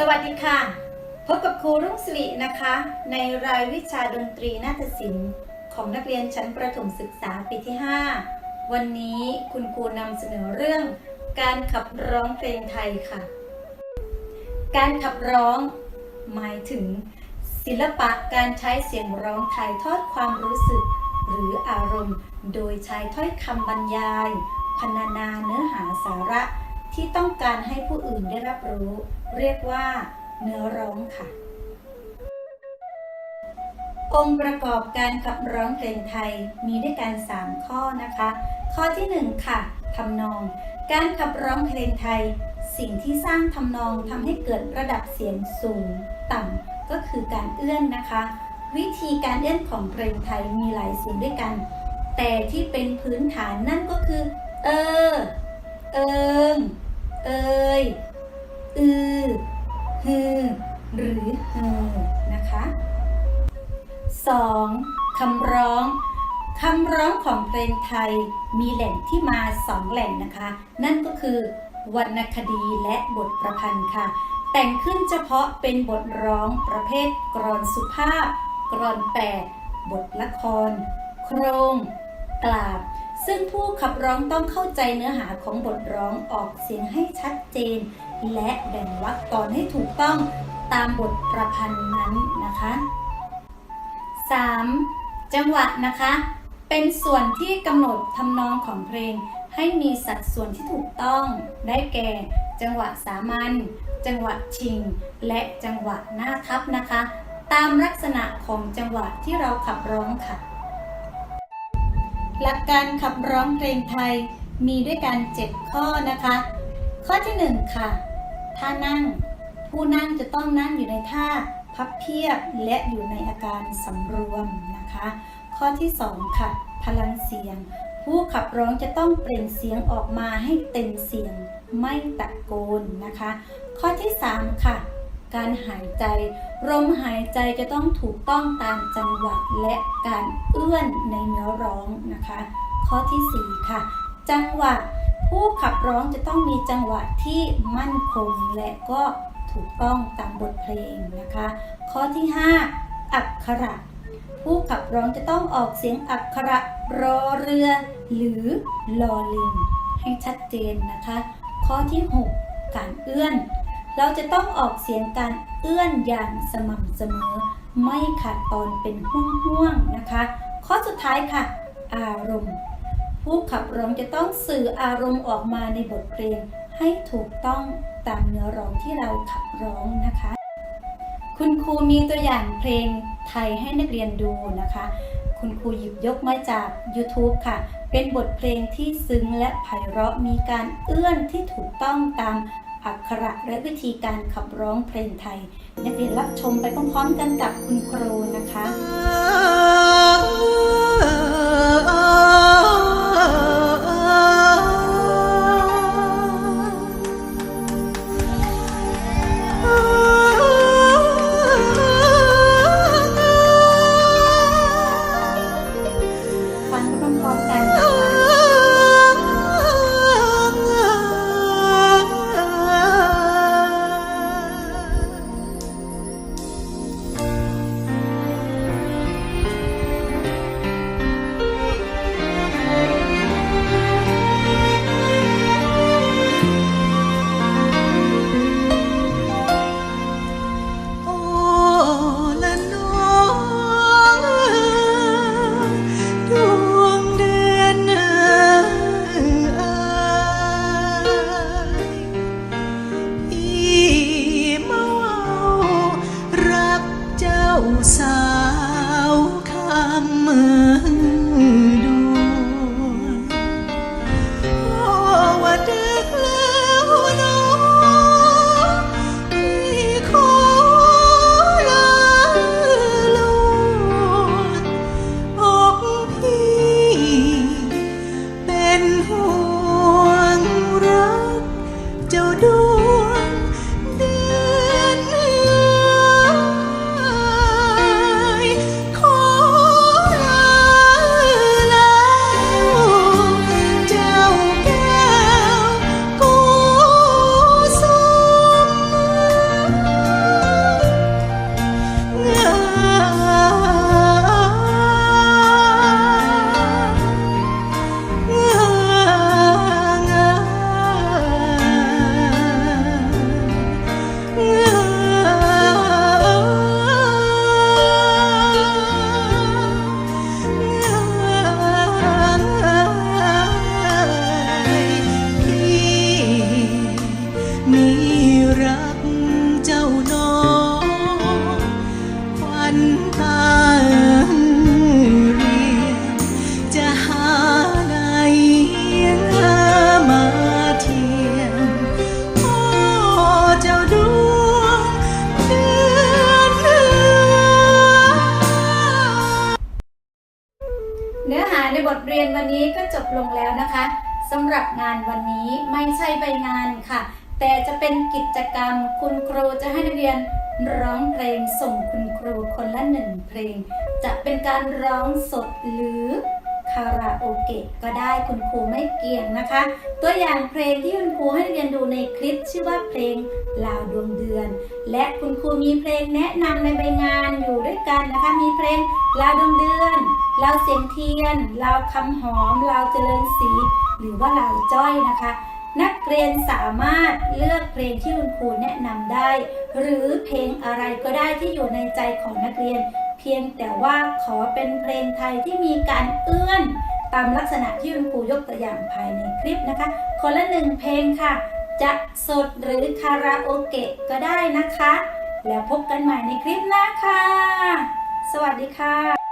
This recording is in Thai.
สวัสดีค่ะ พบกับครูรุ่งสิรินะคะ ในรายวิชาดนตรีนาฏศิลป์ ของนักเรียนชั้นประถมศึกษาปีที่ 5 วันนี้คุณครูนำเสนอเรื่อง การขับร้องเพลงไทยค่ะ การขับร้อง หมายถึง ศิลปะการใช้เสียงร้องถ่ายทอดความรู้สึก หรืออารมณ์ โดยใช้ถ้อยคำบรรยายพรรณนาเนื้อหาสาระ ที่ต้องการให้ผู้อื่นได้รับรู้ เรียกว่า เนื้อร้องค่ะ องค์ประกอบการขับร้องเพลงไทยมีด้วยกัน 3 ข้อนะคะ ข้อที่ 1 ค่ะทำนอง การขับร้องเพลงไทย สิ่งที่สร้างทำนองทำให้เกิดระดับเสียงสูง ต่ำก็คือการเอื้อนนะคะ วิธีการเอื้อนของเพลงไทยมีหลายเสียงด้วยกัน แต่ที่เป็นพื้นฐานนั่นก็คือ เออ เอิง เอยอือฮือหรือเฮอนะคะ 2. คำร้องคำร้องของเพลงไทยมีแหล่งที่มาสองแหล่งนะคะ นั่นก็คือวรรณคดีและบทประพันธ์ค่ะ แต่งขึ้นเฉพาะเป็นบทร้องประเภทกรอนสุภาพ กรอนแปดบทละคร โครงกลาบ ซึ่งผู้ขับร้องต้องเข้าใจเนื้อหาของบทร้องออกเสียงให้ชัดเจน และแบ่งวรรคตอนให้ถูกต้องตามบทประพันธ์นั้นนะคะ 3. จังหวะนะคะ เป็นส่วนที่กำหนดทำนองของเพลง ให้มีสัดส่วนที่ถูกต้อง ได้แก่ จังหวะสามัญ จังหวะชิง และจังหวะหน้าทับนะคะ ตามลักษณะของจังหวะที่เราขับร้องค่ะ หลักการขับร้องเพลงไทยมีด้วยกัน 7 ข้อนะคะ ข้อที่ 1 ค่ะ ท่านั่ง ผู้นั่งจะต้องนั่งอยู่ในท่าพับเพียบและอยู่ในอาการสำรวมนะคะ ข้อที่ 2 ค่ะ พลังเสียง ผู้ขับร้องจะต้องเปล่งเสียงออกมาให้เต็มเสียงไม่ตะโกนนะคะ ข้อที่ 3 ค่ะ การหายใจลมหายใจจะต้องถูกต้องตามจังหวะและการเอื้อนในเนื้อร้องนะคะ ข้อที่ 4 ค่ะ จังหวะผู้ขับร้องจะต้องมีจังหวะที่มั่นคงและก็ถูกต้องตามบทเพลงนะคะ ข้อที่ 5 อักขระ ผู้ขับร้องจะต้องออกเสียงอักขระรอเรือ หรือลอลิงให้ชัดเจนนะคะ ข้อที่ 6 การเอื้อน เราจะต้องออกเสียงการเอื้อนอย่างสม่ำเสมอ ไม่ขาดตอนเป็นห่วงๆนะคะ ข้อสุดท้ายค่ะ อารมณ์ ผู้ขับร้องจะต้องสื่ออารมณ์ออกมาในบทเพลง ให้ถูกต้องตามเนื้อร้องที่เราขับร้องนะคะ คุณครูมีตัวอย่างเพลงไทยให้นักเรียนดูนะคะ คุณครูหยิบยกมาจาก YouTube ค่ะ เป็นบทเพลงที่ซึ้งและไพเราะมีการเอื้อนที่ถูกต้องตาม อักขระและวิธีการขับร้องเพลงไทย นักเรียนรับชมไปพร้อมๆกันกับคุณครูนะคะ บทเรียนวันนี้ก็จบลงแล้วนะคะสำหรับงานวันนี้ไม่ใช่ใบงานค่ะ แต่จะเป็นกิจกรรมคุณครูจะให้นักเรียนร้องเพลงส่งคุณครูคนละหนึ่งเพลง จะเป็นการร้องสดหรือาราโอเกะก็ได้คุณครูไม่เกี่ยงนะคะ ตัวอย่างเพลงที่คุณครูให้เรียนดูในคลิปชื่อว่าเพลงลาวดวงเดือน และคุณครูมีเพลงแนะนำในใบงานอยู่ด้วยกันนะคะ มีเพลงลาวดวงเดือนลาวเสียงเทียนลาวคำหอมลาวเจริญศรีหรือว่าลาวจ้อยนะคะนักเรียนสามารถเลือกเพลงที่คุณครูแนะนำได้ หรือเพลงอะไรก็ได้ที่อยู่ในใจของนักเรียน เพียงแต่ว่าขอเป็นเพลงไทยที่มีการเอื้อนตามลักษณะที่คุณครูยกตัวอย่างภายในคลิปนะคะ คนละหนึ่งเพลงค่ะ จะสดหรือคาราโอเกะก็ได้นะคะ แล้วพบกันใหม่ในคลิปหน้าค่ะ สวัสดีค่ะ